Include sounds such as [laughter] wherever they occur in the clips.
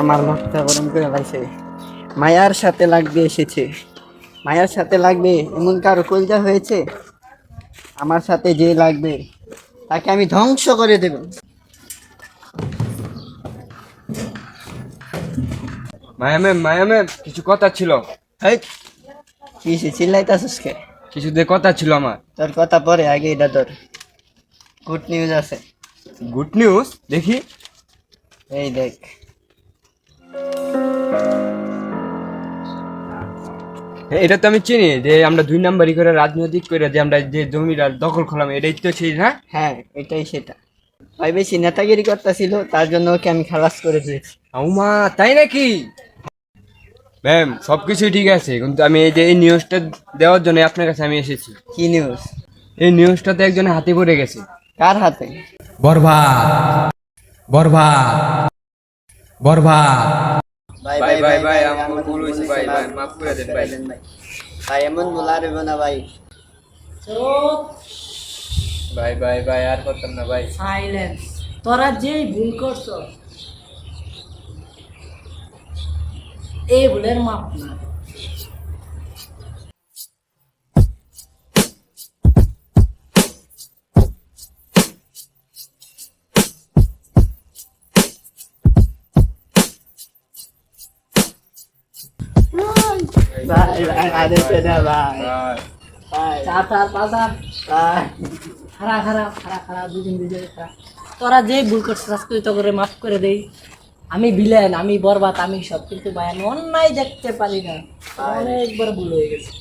আমার মাথা গরম করে লাগছে মায়ার সাথে লাগবে এসেছে। মায়ার সাথে লাগবে এমন কারও কলজা হয়েছে? আমার সাথে যে লাগবে তাকে আমি ধ্বংস করে দেব। মায়া ম্যাম মায়া ম্যাম কিছু কথা ছিল? হেই, কি সে চিল্লাইতাছিস কে? কিছু দিয়ে কথা ছিল আমার। তোর কথা পরে আগে এটা তোর গুড নিউজ আছে। গুড নিউজ দেখি। এই দেখ। হ্যাঁ, এটা তো আমি চিনি যে আমরা দুই নাম্বারই করে রাজনৈতিক করে যে আমরা যে জমিটা দখল করলাম এটাই তো সেই না? হ্যাঁ এটাই সেটা। ভাই বেশি নেতাগিরি করতেছিল তার জন্য ওকে আমি খালাস করে দিয়েছি। মা তাই নাকি? ম্যাম সব কিছুই ঠিক আছে কিন্তু আমি এই যে এই নিউজটা দেওয়ার জন্য আপনার কাছে আমি এসেছি। কি নিউজ এই নিউজটাতে একজনের হাতে পড়ে গেছে। কার হাতে? বরবাদ। বরবাদ। বরবাদ। ভাই ভাই, ভাই, ভাই, আমার ভুল হয়েছে, ভাই, ভাই, মাফ করে দেন, ভাই। ভাই এমন বলা রেব না ভাই। ভাই ভাই ভাই আর করতাম না ভাই। সাইলেন্স। তোরা যেই ভুল করছ এই ভুলের মাপ না। তোরা যেই ভুল করছিস আজকে তো করে মাফ করে দেই। আমি ভিলেন আমি বরবাদ আমি সব কিন্তু ভাই আমি অন্যায় দেখতে পারি না। অনেকবার ভুল হয়ে গেছে।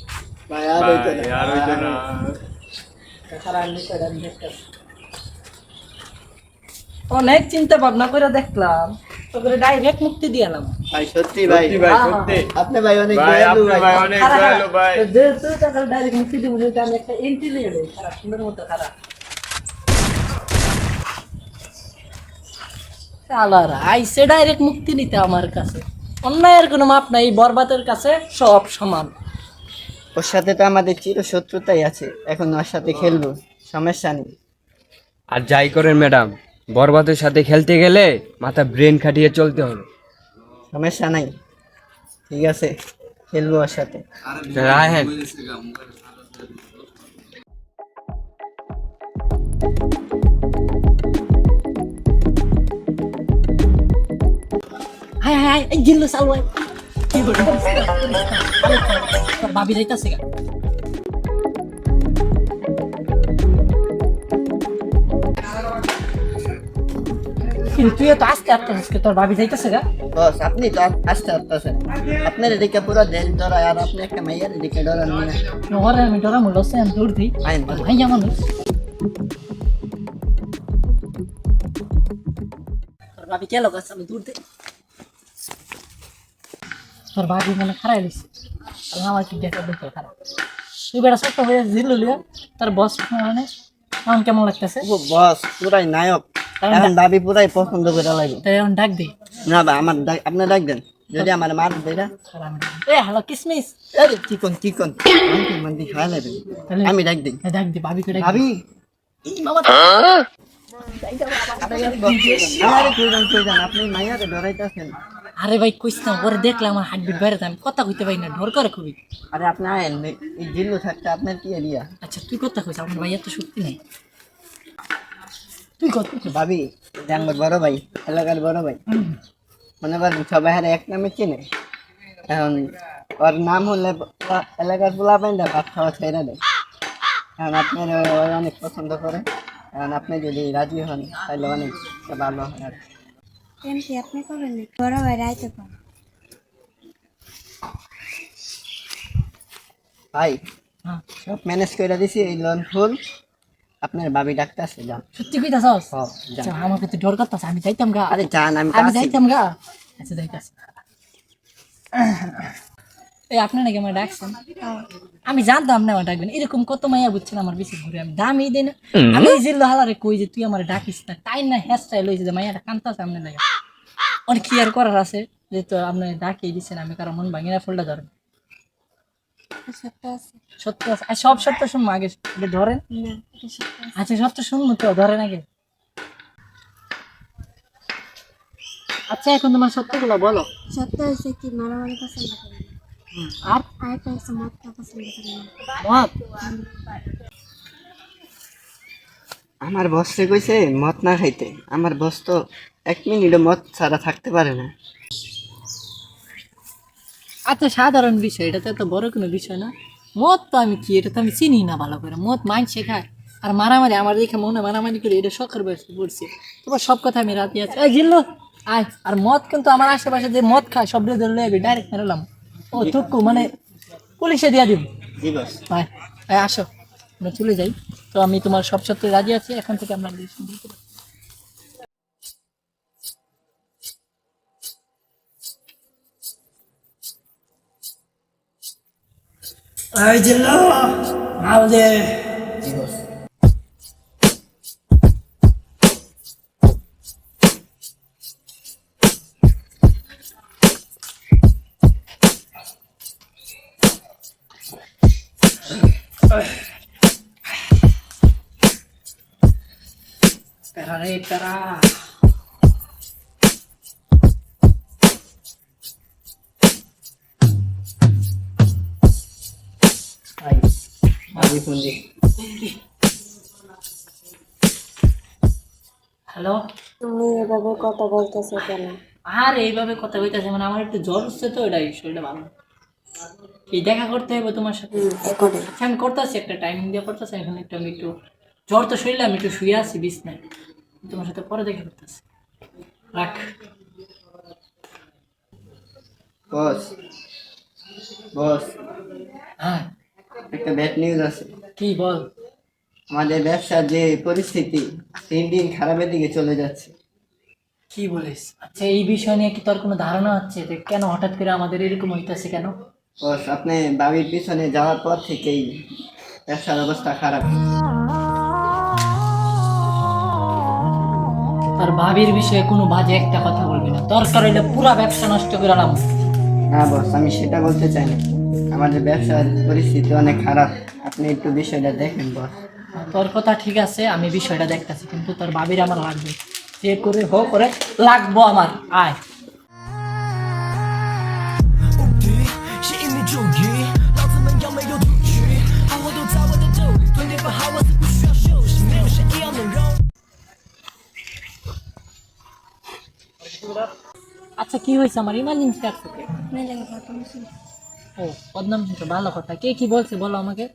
ভাই আর হইতো না। আর হইতো না। অনেক চিন্তা ভাবনা করে দেখলাম। ডাইরেক্ট মুক্তি দিয়ালাম ভাই সত্যি ভাই। সত্যি ভাই সত্যি। আপনি ভাই অনেক দয়ালু ভাই। অনেক খারা খারা দয়ালু ভাই। তো তুই তাকে ডাইরেক্ট মুক্তি দিব যেটা আমি একটা এন্ট্রি নিয়ে দেই খারাপ সুন্দর মতো খারাপ। আলারা আইসে ডাইরেক্ট মুক্তি নিতে আমার কাছে। অন্যায়ের কোনো মাপ নাই বরবাদের কাছে সব সমান। ওর সাথে তো আমাদের চির শত্রুতাই আছে। এখন ওর সাথে খেলব সমস্যা নেই। আর যাই করেন ম্যাডাম বরবাদের সাথে খেলতে গেলে মাথা ব্রেন খাটিয়ে চলতে হবে। সমস্যা নাই। ঠিক আছে খেলব ওর সাথে। রাহেন হাই হাই জিল্লু আয়। কি বলি তোর ভাবি যাইতাছে কিন্তু তুই তো আস্তে আস্তে আজকে তোর ভাবি যাইতাছে গা। বস আপনি তো আ- আস্তে আসতেছেন আপনার এদিকে পুরো দেশ ধরায় আর আপনি একটা মেয়ের এদিকে ধরান না। নহরে আমি ডরা মূল আছে আমি দৌড় দিই। আইন বল। ভাই মানুষ। তোর ভাবি কে লোক আছে? আমি দূর দিই। তোর ভাবি মানে খারাই লিস তাহলে আমার কি দেখা দেখো খারাপ? তুই বেটা ছোট্ট হয়ে জিল্লু লিয়া তার বস মানে আমার কেমন লাগতেছে? ও বস পুরাই নায়ক। এখন দাবি পুরাই পছন্দ করে লাগবে তাই এখন ডাক না ভাই আমার ডাক- আপনি ডাক দেন। যদি আমার মার দেরা। এ হ্যালো কিসমিস। আরে চিকন চিকন। মন্দি তাহলে আমি ডাক দিই। ডাক দি ভাবিকে ডাক দি। ভাবি? বাবা আরে ভাই কইস না ওরে দেখলে আমার হার্টবিট বাইরে আমি কথা কইতে পারি না ডর করে খুবই আরে আপনি আয়েন এই জিল্লু থাকতে আপনার কি এরিয়া আচ্ছা তুই কথা কইস আমার ভাইয়া তো সত্যি নেই। তুই কত ভাবি? এটা বড় ভাই এলাকার বড় ভাই। মনে করেন সবাই হারে এক নামে চিনে। এখন ওর নাম হলে এলাকার পোলা পাইন্দা ভাত খাওয়া ছেড়ে দেয়। এখন আপনার ও- ও অনেক পছন্দ করে। এখন আপনি যদি রাজি হন তাহলে অনেক ভালো হয় আর কি। আপনি করবেন বড় ভাই রাইতে ভাই হ্যাঁ সব ম্যানেজ করে দিছি এই লোন ফুল আপনার ভাবি আছে যান। সত্যি কইতাছস? হ, যান। আচ্ছা আমাকে তো ডর করতাছ আমি যাইতাম গা। আরে যান আমি আমি যাইতাম গা। আচ্ছা যাইতাছি। এই আপনি নাকি আমার ডাকছেন? আমি জানতাম না আমার ডাকবেন। এরকম কত মাইয়া বুঝছেন আমার বেশি ঘুরে। আমি দামই দেই না। আমি এই জিল্লো হালারে কই যে তুই আমার ডাকিস না তাই না হেয়ার স্টাইল হয়েছে যে মাইয়াটা কান্তাছে আপনি লাগে অনেক ক্লিয়ার করার আছে যে তো আপনি ডাকিয়ে দিচ্ছেন আমি কারও মন ভাঙিনা ফুলটা ধরেন। সত্য আছে। সব সত্য শুনব আগে। এটা ধরেন। আচ্ছা সত্য শুনব তো ধরেন আগে। আচ্ছা এখন তোমার সত্যগুলো বলো। সত্য হয়েছে কি মারামারি পছন্দ করে আর? আরেকটা হচ্ছে মদটা পছন্দ করে না। মত আমার বসে কইছে মদ না খাইতে। আমার বস তো এক মিনিটও মদ ছাড়া থাকতে পারে না। আচ্ছা সাধারণ বিষয় এটা তো এত বড় কোনো বিষয় না। মদ তো আমি কি এটা তো আমি চিনি না ভালো করে। মদ মাইন শেখায়। আর মারামারি আমার দেখে মনে মারামারি করে এটা শখের বয়সে পড়ছে। তোমার সব কথা আমি রাতে আছি। এই জিল্লো আয়। আর মদ কিন্তু আমার আশেপাশে যে মদ খায় সব ধরলে আমি ডাইরেক্ট মেরালাম ও থুকু মানে পুলিশে দিয়া দিব ভাই আসো। আমরা চলে যাই। তো আমি তোমার সব সত্যি রাজি আছি। এখন থেকে আমরা relation শুরু করি। এই জিল্লো মাল দে জি বস প্যারা রে প্যারা দি হ্যালো? তুমি এভাবে কথা বলতেছো কেন? আর এইভাবে কথা কইতাছে মানে আমার একটু জ্বর হচ্ছে তো এটাই শরীরটা ভালো। কি দেখা করতে হবে তোমার সাথে। আচ্ছা আমি করতেছি একটা টাইমিং দিয়ে করতেছি এখন একটু আমি একটু জ্বর তো শরীরে আমি একটু শুয়ে আছি বিছনায়। তোমার সাথে পরে দেখা করতেছি। রাখ। বস। বস। হ্যাঁ। একটা ব্যাড নিউজ আছে। কি বল? আমাদের ব্যবসার যে পরিস্থিতি দিন দিন খারাপের দিকে চলে যাচ্ছে। কি বলিস? আচ্ছা এই বিষয় নিয়ে কি তোর কোনো ধারণা হচ্ছে যে কেন হঠাৎ করে আমাদের এরকম হইতাছে কেন? বস আপনি বাবির পিছনে যাওয়ার পর থেকেই ব্যবসার অবস্থা খারাপ। তোর ভাবির বিষয়ে কোনো বাজে একটা কথা বলবি না। দরকার হইলে পুরা ব্যবসা নষ্ট করে আলাম না বস আমি সেটা বলতে চাই না। আমাদের ব্যবসার পরিস্থিতি অনেক খারাপ। আপনি একটু বিষয়টা দেখেন বস। তোর কথা ঠিক আছে আমি বিষয়টা দেখতেছি কিন্তু তোর বাবির আমার লাগবে। যে করে হোক করে লাগবো আমার আয়। আচ্ছা কি হয়েছে আমার? ইমার্জেন্সি আছে ও বদনাম শুনছো ভালো কথা। কে কি বলছে বলো আমাকে।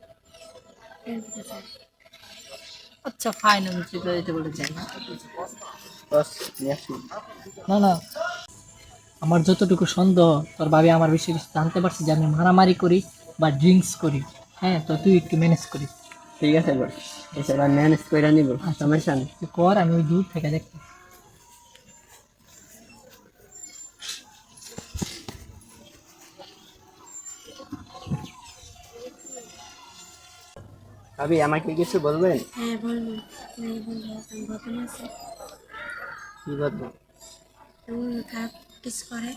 আচ্ছা ফাইন আমি চিন্তা দিতে বলে যাই না না। আমার যতটুকু সন্দেহ তোর ভাবি আমার বেশি বেশি জানতে পারছি যে আমি মারামারি করি বা ড্রিঙ্কস করি। হ্যাঁ তো তুই একটু ম্যানেজ করিস। ঠিক আছে বস এসব ম্যানেজ করে নিব। সমস্যা নেই। কর আমি ওই দূর থেকে দেখি ভাবি আমাকে কিছু বলবেন? হ্যাঁ আছে কি বলব খারাপ কিছু করে।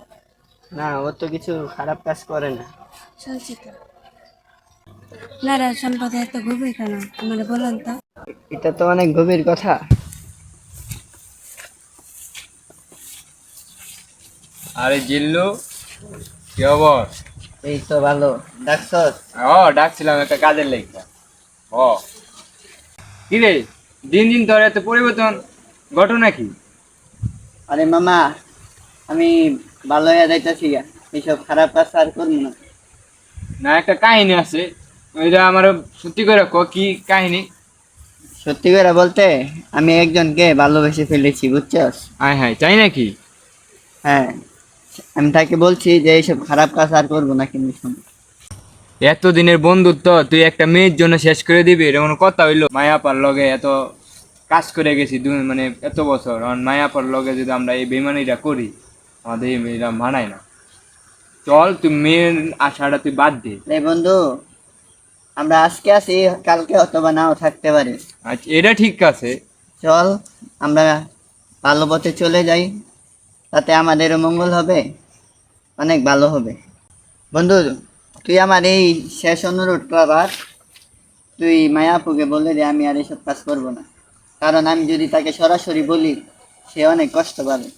না ও তো কিছু খারাপ কাজ করে না। শুনছি তো। আপনারা সম্পদে এত গভীর কেন? আমার বলুন তো। এটা তো অনেক গভীর কথা। আরে জিল্লু কি খবর? এই তো ভালো। ডাকছস? ও ডাকছিলাম একটা কাজের লেখা ও কি রে দিন দিন তোর এত পরিবর্তন ঘটনা কি? আরে মামা আমি ভালো হয়ে যাইতেছি এইসব খারাপ কাজ আর করব না। না একটা কাহিনী আছে। ওইটা আমার সত্যি করে ক কি কাহিনী? সত্যি করে বলতে আমি একজনকে ভালোবেসে ফেলেছি বুঝছস? আয় হায় চাই নাকি? হ্যাঁ আমি তাকে বলছি যে এইসব খারাপ কাজ আর করব না কিন্তু। শোন এত দিনের বন্ধুত্ব তুই একটা মেয়ের জন্য শেষ করে দিবি এরকম কথা হইল? মায়াপার লগে এত কাজ করে গেছি মানে এত বছর আর মায়াপার লগে যদি আমরা এই বেমানিটা করি আমাদের এই মেয়েরা মানায় না। চল তুই মেয়ের আশাটা তুই বাদ দে। বন্ধু আমরা আজকে আসি কালকে অথবা নাও থাকতে পারি। আচ্ছা এটা ঠিক আছে। চল আমরা ভালো পথে চলে যাই তাতে আমাদেরও মঙ্গল হবে অনেক ভালো হবে। বন্ধু তুই আমার এই শেষ অনুরোধটা আবার তুই মায়াপুকে বলে দে আমি আর এসব কাজ করব না কারণ আমি যদি তাকে সরাসরি বলি সে অনেক কষ্ট পাবে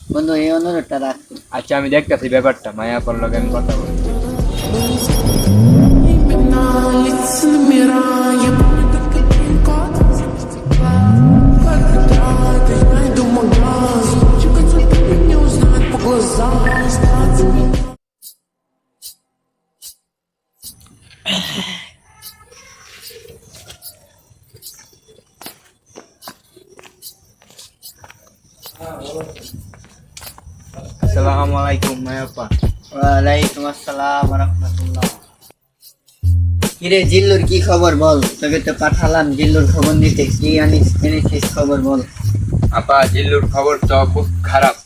বন্ধু এই অনুরোধটা রাখ আচ্ছা আমি দেখতেছি ব্যাপারটা মায়াপুর লোক লগে আমি কথা বলি কিরে জিল্লুর কি খবর বল? তোকে তো পাঠালাম জিল্লুর খবর নিতে। কি আনিস এনেছিস খবর বল? আপা জিল্লুর খবর তো খুব খারাপ।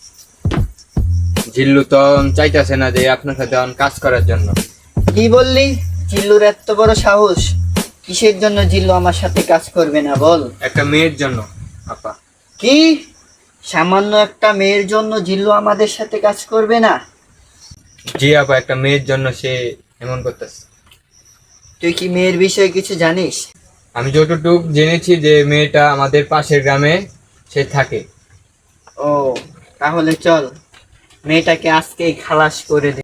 জিল্লু তো চাইতেছে না যে আপনার সাথে কাজ করার জন্য। কি বললি? জিল্লুর এত বড় সাহস। কিসের জন্য জিল্লু আমার সাথে কাজ করবে না বল? একটা মেয়ের জন্য আপা। কি? সামান্য একটা মেয়ের জন্য জিল্লু আমাদের সাথে কাজ করবে না? জি আপা একটা মেয়ের জন্য সে এমন করতেছে। তুই কি মেয়ের বিষয়ে কিছু জানিস? আমি যতটুকু জেনেছি যে মেয়েটা আমাদের পাশের গ্রামে সে থাকে। ও তাহলে চল মেয়েটাকে আজকেই খালাস করে দে।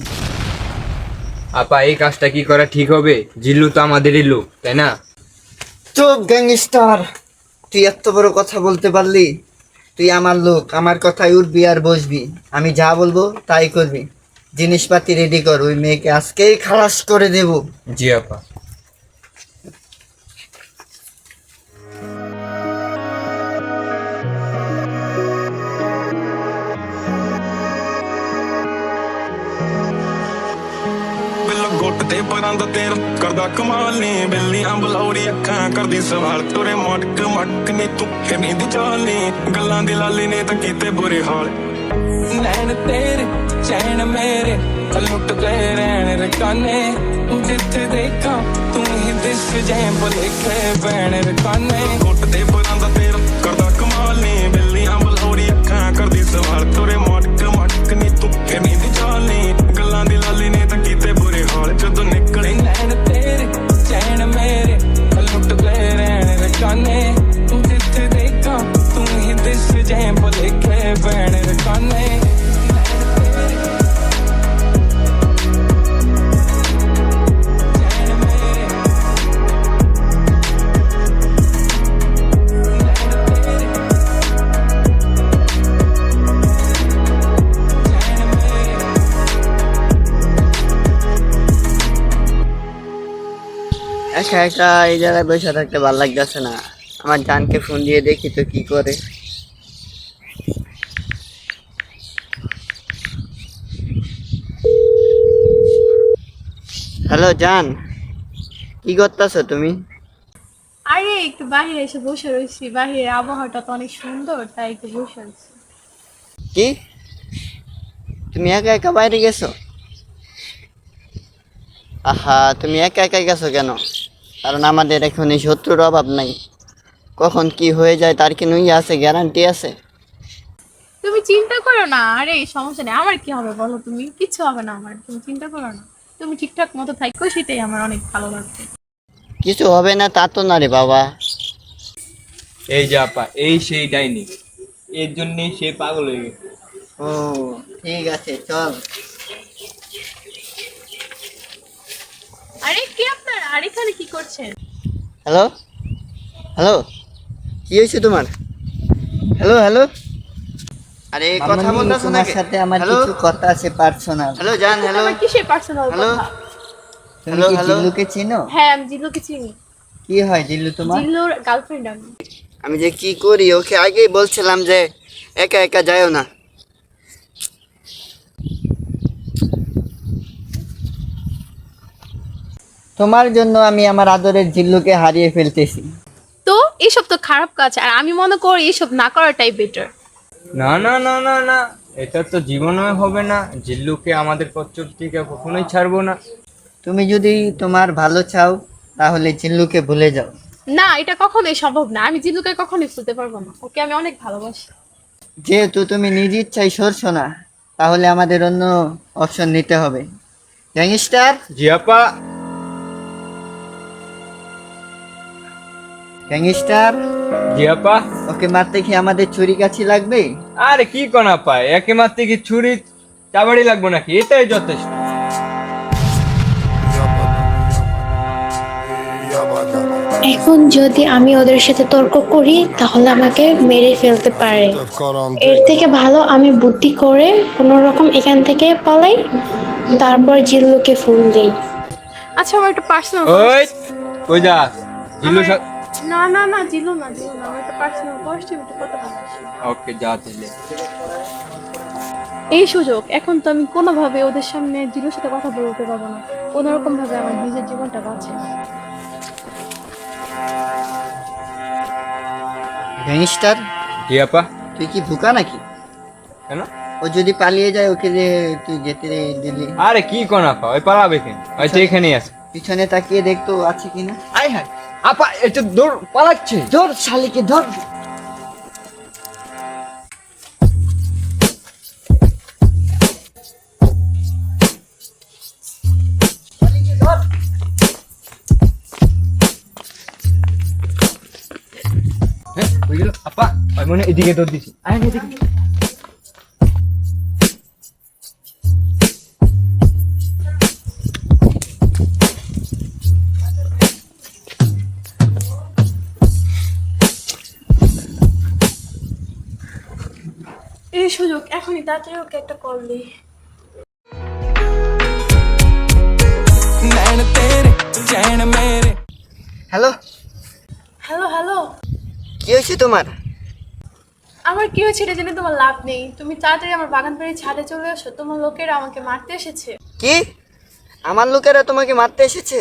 আপা এই কাজটা কি করা ঠিক হবে? জিল্লু তো আমাদেরই লোক তাই না? চুপ গ্যাংস্টার। তুই এত বড় কথা বলতে পারলি? তুই আমার লোক আমার কথায় উঠবি আর বসবি। আমি যা বলব তাই করবি। জিনিসপাতি রেডি কর ওই মেয়েকে আজকেই খালাস করে দেব। জি আপা। ਪਰਾਂ ਦਾ ਤੇਰਾ ਕਰਦਾ ਕਮਾਲ ਨੀ ਬਿੱਲੀਆਂ ਬਲੌਰੀ ਅੱਖਾਂ ਕਰਦੀ ਸਵਾਲ। ਤੁਰੇ ਮਟਕ ਮਟਕ ਨੀ ਤੂੰ ਹਿਰਨੀ ਦੀ ਚਾਲ ਨੀ। ਗੱਲਾਂ ਦੀ ਲਾਲੀ ਨੇ ਤਾਂ ਕੀਤੇ ਬੁਰੇ ਹਾਲ। ਨੈਣ ਤੇਰੇ ਚੈਨ ਮੇਰੇ ਲੁੱਟ ਗਏ ਰਹਿਣ ਰਕਾਨੇ ਜਿੱਥੇ ਦੇਖਾਂ ਤੂੰ ਹੀ ਦਿਸ ਜੈ ਬਲੇਖੇ ਬੈਣ ਰਕਾਨੇ ਗੁੱਟ ਤੇ ਪਰਾਂ ਦਾ ਤੇਰਾ একা একা এই জায়গায় বসে থাকতে ভালো লাগতেছে না। আমার জানকে ফোন দিয়ে দেখি তো কি করে। হ্যালো জান। কি করতেছো তুমি? আরে একটু বাইরে এসে বসে রয়েছি বাইরের আবহাওয়াটা তো অনেক সুন্দর তাই একটু বসে রয়েছি কি? তুমি একা একা বাইরে গেছো? আহা তুমি একা একা গেছো কেন? কারণ আমাদের এখন এই শত্রুর অভাব নাই। কখন কি হয়ে যায় তার কি নুই আছে গ্যারান্টি আছে? তুমি চিন্তা করো না আরে সমস্যা নেই আমার কি হবে বলো তুমি? কিচ্ছু হবে না আমার তুমি চিন্তা করো না। তুমি ঠিকঠাক মতো থাকো সেটাই আমার অনেক ভালো লাগবে। কিছু হবে না তা তো না রে বাবা। এই যে আপা এই সেই ডাইনি এর জন্যই সে পাগল হয়ে গেছে। ও ঠিক আছে চল। আরে কি আর এখানে কি করছেন? হ্যালো? হ্যালো? কি হয়েছে তোমার? Hello hello? আরে কথা বলতেছো না সাথে আমার কিছু কথা আছে পার্সোনাল হ্যালো জান হ্যালো? আমার কিসের পার্সোনাল হ্যালো? তুমি কি জিল্লুকে চিনো? হ্যাঁ আমি জিল্লুকে চিনি। কি হয় জিল্লু তোমার? জিল্লুর গার্লফ্রেন্ড আমি। আমি যে কি করি ওকে আগেই বলছিলাম যে একা একা যাও না। তোমার জন্য আমি আমার আদরের জিল্লুকে হারিয়ে ফেলতেছি। তো এইসব তো খারাপ কাজ আর আমি মনে করি এইসব না করাটাই বেটার না না না না না এটা তো জীবনে হবে না। জিল্লুকে আমাদের পথ থেকে কখনোই ছাড়বো না। তুমি যদি তোমার ভালো চাও তাহলে জিল্লুকে ভুলে যাও। না এটা কখনোই সম্ভব না। আমি জিল্লুকে কখনোই ভুলতে পারব না। ওকে আমি অনেক ভালোবাসি। যেহেতু তুমি নিজ ইচ্ছায় সরছো না তাহলে আমাদের অন্য অপশন নিতে হবে। গ্যাংস্টার জি গ্যাংস্টার? জি আপা। ওকে মারতে কি আমাদের ছুরি কাছি লাগবে? আরে কি কোন আপা? একে মারতে কি ছুরি চাবাড়ি লাগবে নাকি? এটাই যথেষ্ট। এখন যদি আমি ওদের সাথে তর্ক করি তাহলে আমাকে মেরে ফেলতে পারে। এর থেকে ভালো আমি বুদ্ধি করে কোনো রকম এখান থেকে পালাই তারপর জিল্লুকে ফোন দিই। আচ্ছা আমার একটা পার্সোনাল ওই কই যা জিল্লু না না না জিলো না জিলো না আমার একটা পার্সোনাল কোয়েশ্চেন একটু কথা বলার ছিল। ওকে যা তাহলে এই সুযোগ এখন তো আমি কোনোভাবে ওদের সামনে জিলোর সাথে কথা বলতে পারব না। কোনোরকম ভাবে আমার নিজের জীবনটা বাঁচে। গ্যাংস্টার জি আপা? তুই কি ভুকা নাকি? কেন? ও যদি পালিয়ে যায় ওকে যে তুই যেতে দিলি। আরে কি কোন আপা? ওই পালাবে কেন? হয়তো এখানেই আছে। পিছনে তাকিয়ে দেখতো আছে কিনা? আয় হায়। আপা এটা দৌড় পালাচ্ছে। ধর শালিকে ধর হ্যাঁ আপা ওই মনে এদিকে দৌড় দিছি আয় এদিকে। সেই সুযোগ এখনই তাড়াতাড়ি ওকে একটা কল দিই। হ্যালো? Hello hello. কি হয়েছে তোমার? আমার কি হয়েছে এটা জেনে তোমার লাভ নেই। তুমি তাড়াতাড়ি আমার বাগান বাড়ির ছাদে চলে এসো তোমার লোকেরা আমাকে মারতে এসেছে। কি? আমার লোকেরা তোমাকে মারতে এসেছে?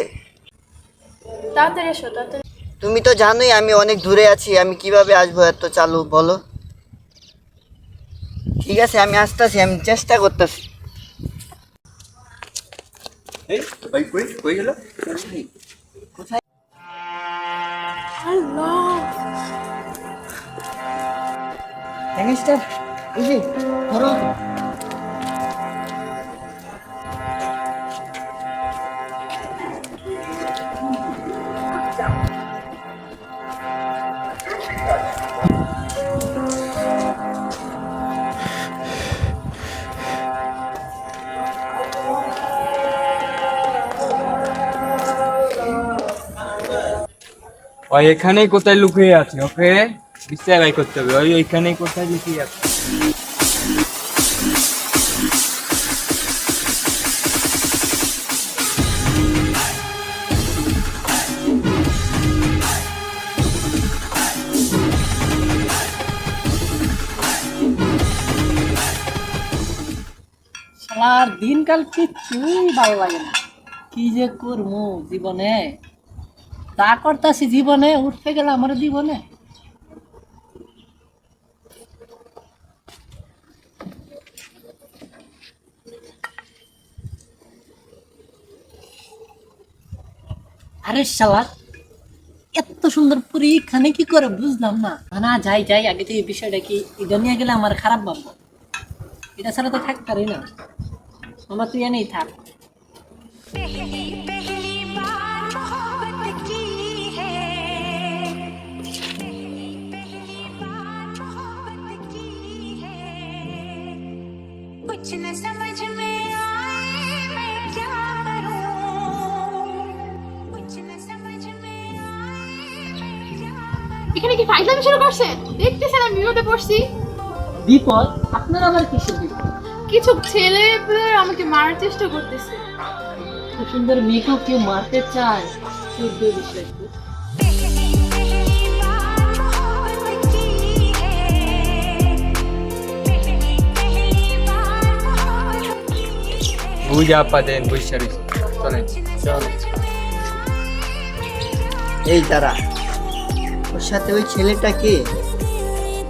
তাড়াতাড়ি এসো তাড়াতাড়ি। তুমি তো জানোই আমি অনেক দূরে আছি আমি কীভাবে আসব এত চালু বলো। ঠিক আছে আমি আসতেছি আমি চেষ্টা করতেছি। এই ভাই কই কই গেল? আল্লাহ গ্যাংস্টার এই ধরো। ওই এখানেই কোথায় লুকিয়ে আছে, ওকে? বিশ্রায় বাই করতে হবে, ওই ওইখানেই কোথায় লুকিয়ে আছে? শালার দিনকাল কিচ্ছুই ভালো লাগে না। কি যে করব জীবনে? তা করতাছি জীবনে, উঠতে গেলে আমার জীবনে। আরে শালার এত সুন্দর পুরী এখানে কি করে বুঝলাম না? না, যাই যাই, আগে থেকে বিষয়টা কি, এটা নিয়ে গেলে আমার খারাপ ভাববো এটা ছাড়া তো থাকতে পারি না। আমার তুই এনেই থাক। [laughs] এখানে কি ফাইজলামি শুরু করছেন দেখতেছেন আমি বিপদে পড়ছি। বিপদ? আপনার আবার কিসের বিপদ? কিছু ছেলে পেলে আমাকে মারার চেষ্টা করতেছে। এত সুন্দর মেয়েকেও কেউ মারতে চায়। চোদ্দ বিষয়। বুঝ আপা দেন বুঝছে চলেন। এই দাঁড়া। ওর সাথে ওই ছেলেটা কে?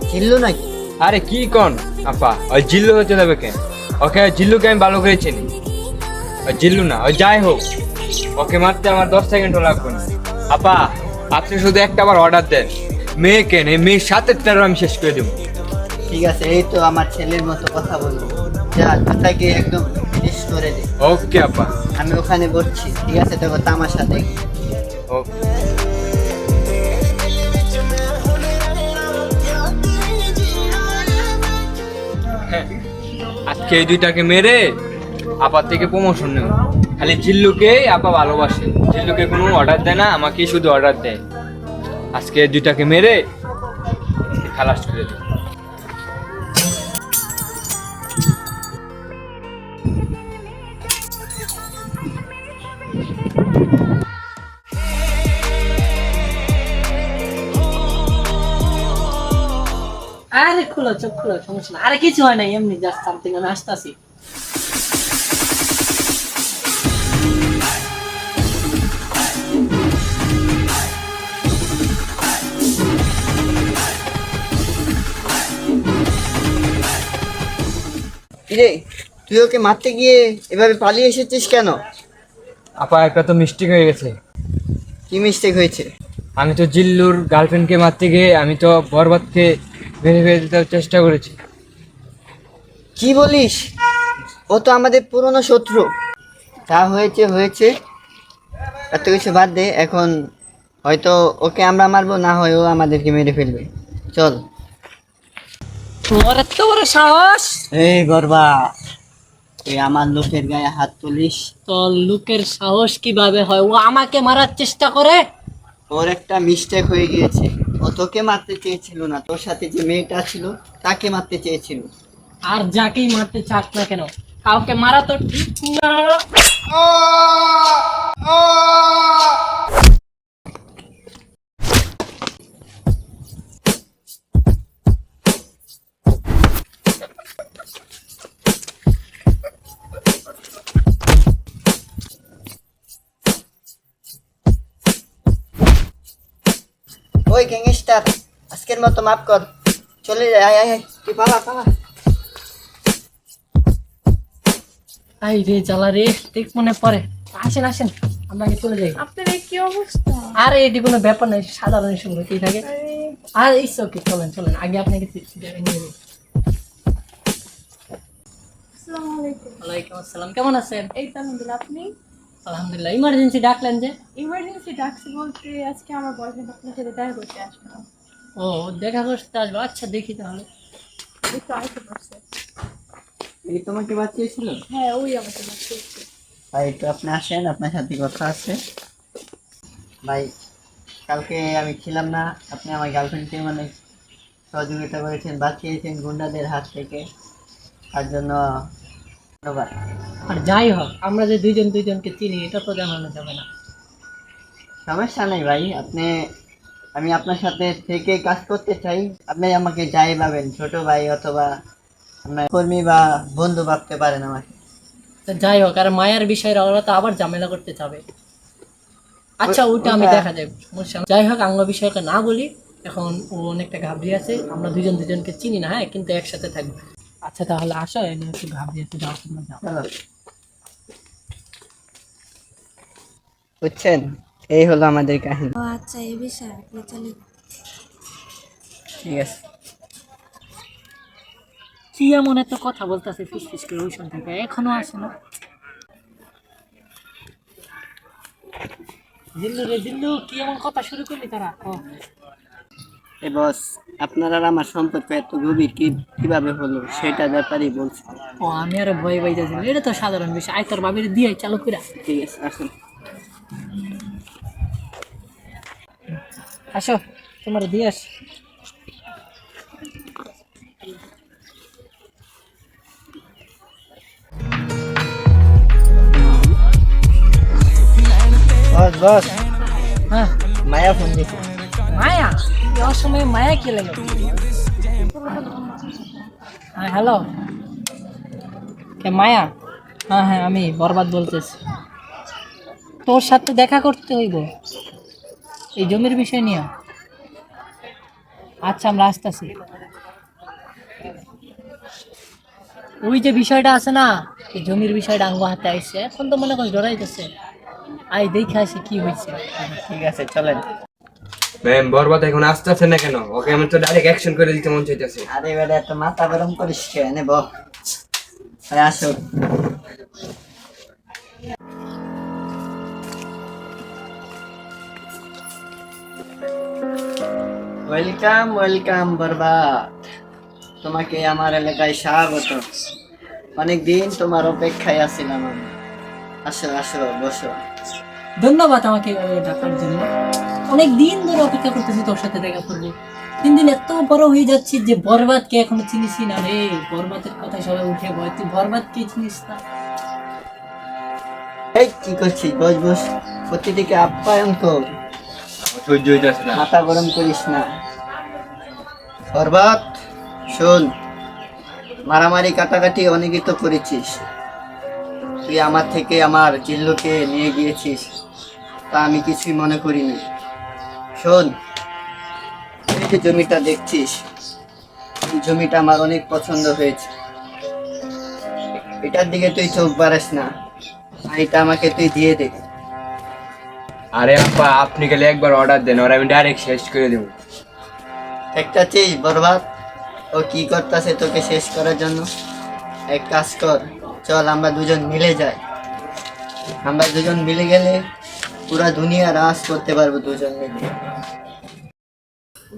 চিনলো নাকি? আরে কি কোন? আপা ওই জিল্লু হতে যাবে কেন? ওকে জিল্লুকে আমি ভালো করে চিনি। ওই জিল্লু না ওই যাই হোক ওকে মারতে আমার দশ সেকেন্ডও লাগবে না। আপা আপনি শুধু একটা আবার অর্ডার দেন। মেয়ে কেন এই মেয়ের সাথে তেরো আমি শেষ করে দেবো। ঠিক আছে এই তো আমার ছেলের মতো কথা বলব। যা একদম ওকে আপা আমি ওখানে বসছি ঠিক আছে? তোকে তামাশা দেখ হ্যাঁ, আজকে এই দুইটাকে মেরে আপার থেকে প্রমোশন নেব। খালি জিল্লুকে আপা ভালোবাসে। জিল্লুকে কোনো অর্ডার দেয় না আমাকেই শুধু অর্ডার দেয়। আজকে দুইটাকে মেরে খালাস করে দেয় আরে খুলো চোখ খুলো সমস্যা না আরে কিছু হয় না এমনি জাস্ট সামথিং আমি আসতেছি কিরে তুই ওকে মারতে গিয়ে এভাবে পালিয়ে এসেছিস কেন? আপা একটা তো মিস্টেক হয়ে গেছে। কি মিস্টেক হয়েছে? আমি তো জিল্লুর গার্লফ্রেন্ডকে মারতে গিয়ে আমি তো বরবাদকে মেরে ফেলে দিতে চেষ্টা করেছি। কি বলিস? ও তো আমাদের পুরনো শত্রু। যা হয়েছে হয়েছে। এত কিছু বাদ দে এখন হয়তো ওকে আমরা মারবো না হয় ও আমাদেরকে মেরে ফেলবে। চল। তোর এত বড় সাহস? এই গরবা তুই আমার লোকের গায়ে হাত তুলিস। তোর লোকের সাহস কীভাবে হয়? ও আমাকে মারার চেষ্টা করে? ওর একটা মিস্টেক হয়ে গিয়েছে। ও তোকে মারতে চেয়েছিল না তোর সাথে যে মেয়েটা ছিল তাকে মারতে চেয়েছিল। আর যাকেই মারতে চাস না কেন? কাউকে মারা তো ঠিক না। ওই গ্যাংস্টার আজকের মতো মাফ কর। চলে যায় আয় আয় তুই পালা পালা। আই রে জ্বালা রে দেখ মনে পড়ে। আসেন আসেন আমরা আগে চলে যাই। আপনার কি অবস্থা? আর এটি কোনো ব্যাপার নাই সাধারণ এসব হতেই থাকে আরে আর ইস ওকে চলেন চলেন আগে আপনাকে নিয়ে যাই। আসসালামু আলাইকুম। ওয়ালাইকুম আসসালাম কেমন আছেন? এই তো আলহামদুলিল্লাহ আপনি? আলহামদুলিল্লাহ ইমার্জেন্সি ডাকলেন যে? ইমার্জেন্সি ডাকছি বলতে আজকে আমার বয়ফ্রেন্ড আপনার সাথে দেখা করতে আসবে। ও দেখা করতে আসব? আচ্ছা দেখি তাহলে। একটু আইতে পারছে। এই তোমাকে বাঁচিয়েছিল? হ্যাঁ ওই আমাকে ডাকছে ভাই একটু আপনি আসেন আপনার সাথে কথা আছে। ভাই কালকে আমি ছিলাম না আপনি আমার গার্লফ্রেন্ডকে মানে সহযোগিতা করেছেন বাঁচিয়েছেন গুন্ডাদের হাত থেকে। তার জন্য আর যাই হোক আমরা যে দুইজন দুইজনকে চিনি এটা তো জানানো যাবে না। সমস্যা নেই ভাই আপনি আমি আপনার সাথে থেকে কাজ করতে চাই। আপনি আমাকে যাই ভাবেন ছোট ভাই অথবা আপনার কর্মী বা বন্ধু ভাবতে পারেন আমাকে। যাই হোক আর মায়ের বিষয়ের ওরা তো আবার ঝামেলা করতে যাবে। আচ্ছা ওইটা আমি দেখা যাবে সমস্যা যাই হোক আঙ্গ বিষয়কে না বলি এখন ও অনেকটা ঘাবড়ি আছে। আমরা দুজন দুজনকে চিনি না হ্যাঁ কিন্তু একসাথে থাকব। আচ্ছা তাহলে আসো এনে একটু ঘাবড়ি আছে যাও তোমরা যাও বুঝছেন? এই হলো আমাদের কাহিনী। ও আচ্ছা এই বিষয় আপনি চলে ঠিক আছে কি এমন এত কথা বলতেছে ফিস ফিস করে ওই থেকে এখনও আসে না দিল্লু রে দিল্লু কি এমন কথা শুরু করলি তারা? এ বস আপনার আর আমার সম্পর্ক এত গভীর কি কীভাবে হলো? সেটা ব্যাপারেই বলছি। ও আমি আরও ভয় পাই যাচ্ছি এটা তো সাধারণ বিষয়। আয় তোর বাবির দিয়ে চালু করে ঠিক আছে আসুন আসো তোমার দিয়ে আস। বস বস। হ্যাঁ। মায়া ফোন দিয়েছে মায়া? এই অসময়ে মায়া কে লাগে? হ্যাঁ হ্যালো? কে, মায়া? হ্যাঁ হ্যাঁ আমি বরবাদ বলতেছি। তোর সাথে দেখা করতে হইব। এই জমির বিষয় নিয়ে। আচ্ছা আমরা আসতেছি। ওই যে বিষয়টা আছে না, এই জমির বিষয়টা আঙ্গ হাতে আইসে এখন তো মনে করি ডরাইতেছে আই দেখে আসি কি হয়েছে ঠিক আছে, চলেন। ম্যাম বরবাদ এখন আসতেছে না কেন? ওকে আমি তো ডাইরেক্ট অ্যাকশন করে দিতে মন চাইতেছে। আরে বেটা এত মাথা গরম করিস কে? এনে বস ভাই আসো। ওয়েলকাম ওয়েলকাম বরবাদ। তোমাকে আমার এলাকায় স্বাগত। অনেক দিন তোমার অপেক্ষায় আছিলাম আমি। আসো আসো বসো। ধন্যবাদ আমাকে ডাকার জন্য। অনেক দিন ধরে অপেক্ষা করতেছি তোর সাথে দেখা করব। তিন দিন এত বড় হয়ে যাচ্ছি যে বরবাদ বরবাদকে এখনও চিনিস না রে। বরবাদের কথা সবাই উঠে বয় তুই বরবাদ বরবাদকে চিনিস না। এই কি করছিস? বস বস। প্রতিদিকে আপ্যায়ন কর। সহ্য হইতেছে না। মাথা গরম করিস না। বরবাদ শোন। মারামারি কাটাকাটি অনেকই তো করেছিস। তুই আমার থেকে আমার জিল্লুকে নিয়ে গিয়েছিস। তা আমি কিছুই মনে করিনি। শোন এই যে জমিটা দেখছিস এই জমিটা আমার অনেক পছন্দ হয়েছে। এটার দিকে তুই চোখ বাড়াস না আর এটা আমাকে তুই দিয়ে দে। আরে আপা আপনি গেলে একবার অর্ডার দেন ওরা আমি ডাইরেক্ট শেষ করে দেবো। একটা চেয়ে বরবাদ ও কি করতেছে তোকে শেষ করার জন্য? এক কাজ কর চল আমরা দুজন মিলে যাই। আমরা দুজন মিলে গেলে পুরা দুনিয়া রাজ করতে পারব দুজন মিলে।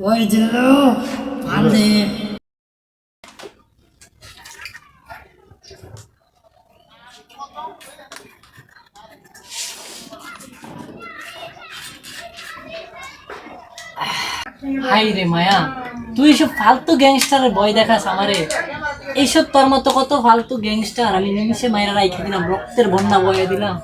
ওই জিল্লু মাল দে হাই রে মায়া তুই এসব ফালতু গ্যাংস্টারের ভয় দেখাস আমারে। এইসব তোর মতো কত ফালতু গ্যাংস্টার আমি নিমিশে মায়েরা রাইখে দিলাম রক্তের বন্যা বয়ে দিলাম।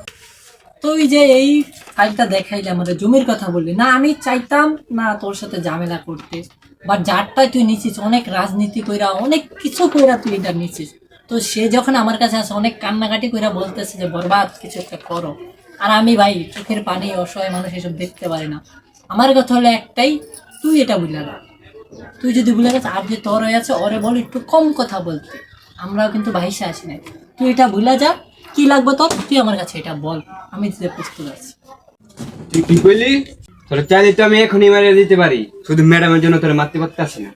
তুই যে এই ফাইলটা দেখাইলে আমাদের জমির কথা বললি। না, আমি চাইতাম না তোর সাথে ঝামেলা করতে। বাট যারটাই তুই নিছিস, অনেক রাজনীতি কইরা, অনেক কিছু কইরা তুই এটা নিছিস। তো সে যখন আমার কাছে আসে, অনেক কান্নাকাটি কইরা বলতেছে যে, বরবাদ, কিছু একটা করো। আর আমি, ভাই, চোখের পানি, অসহায় মানুষ এসব দেখতে পারি না। আমার কথা হলো একটাই, তুই এটা বুঝলা না তুই যদি ভুলে গেছ আর যে তোর হয়ে আছে, ওরে বল, একটু কম কথা বলতে আমরাও কিন্তু ভাইসে আসি নাই তুই এটা ভুলে যা, কি লাগবে তোর, তুই আমার কাছে এটা বল। আমি দিতে প্রস্তুত আছি। তুই কি করলি তোর চাইলে তো আমি এখনই মারিয়ে দিতে পারি। শুধু ম্যাডামের জন্য তোর মারতে পারতেছি না।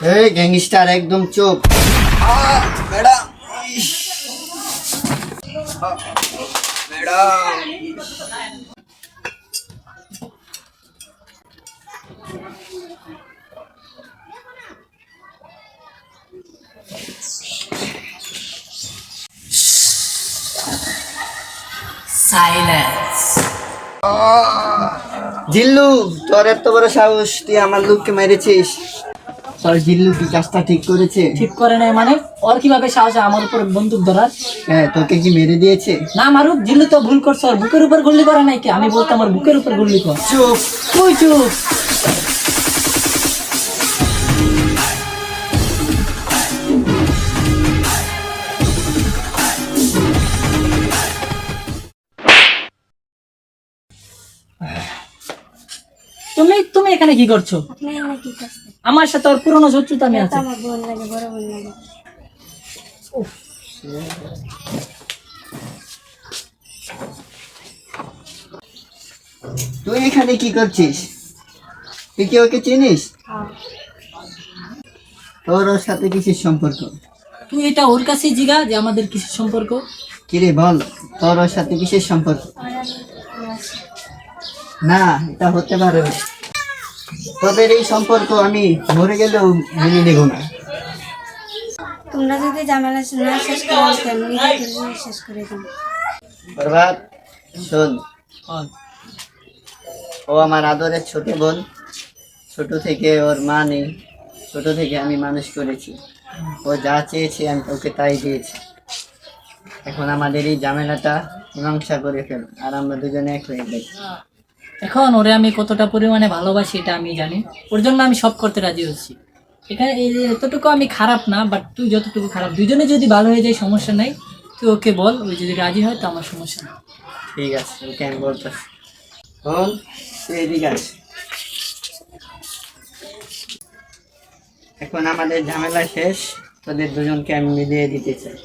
এই গ্যাংস্টার একদম চুপ। সাইলেন্স জিল্লু তোর এত বড় সাহস তুই আমার লোককে মেরেছিস। তোর জিল্লু কি কাজটা ঠিক করেছে। ঠিক করে নাই মানে? ওর কীভাবে সাহস আমার উপর বন্দুক ধরার? হ্যাঁ তোকে কি মেরে দিয়েছে? না মারুক জিল্লু তো ভুল করছে ওর বুকের উপর গুল্লি করে নাই কি? আমি বলতাম আমার বুকের উপর গুল্লি কর। চুপ। তুই চুপ। এখানে কি করছ? আমার সাথে ওর পুরনো শত্রুতা আমি আছে। আমার বোন লাগে বড় বোন লাগে। তুই এখানে কি করছিস? তুই কি ওকে চিনিস? হ্যাঁ। তোর ওর সাথে কিসের সম্পর্ক? তুই এটা ওর কাছে জিগা যে আমাদের কিসের সম্পর্ক? কিরে বল তোর ওর সাথে কিসের সম্পর্ক? না এটা হতে পারে না। তোদের এই সম্পর্ক আমি মরে গেলেও মেনে নেব না। তোমরা যদি ঝামেলা না শেষ করো শেষ করে দিন বরবাদ শোন। ও আমার আদরের ছোট বোন। ছোট থেকে ওর মা নেই। ছোট থেকে আমি মানুষ করেছি। ও যা চেয়েছে আমি ওকে তাই দিয়েছি। এখন আমাদের এই ঝামেলাটা মীমাংসা করে ফেল আর আমরা দুজনে এক হয়ে যাই। এখন ওরে আমি কতটা পরিমাণে ভালোবাসি এটা আমি জানি। ওর জন্য আমি সব করতে রাজি হচ্ছি। এখানে এতটুকু আমি খারাপ না বাট তুই যতটুকু খারাপ। দুজনে যদি ভালো হয়ে যায়, সমস্যা নাই। তুই ওকে বল ওই যদি রাজি হয়, তো আমার সমস্যা নেই। ঠিক আছে, ওকে আমি বলতেছি। শোন তুই আস। এখন আমাদের ঝামেলা শেষ। তোদের দুজনকে আমি মিলিয়ে দিতে চাই।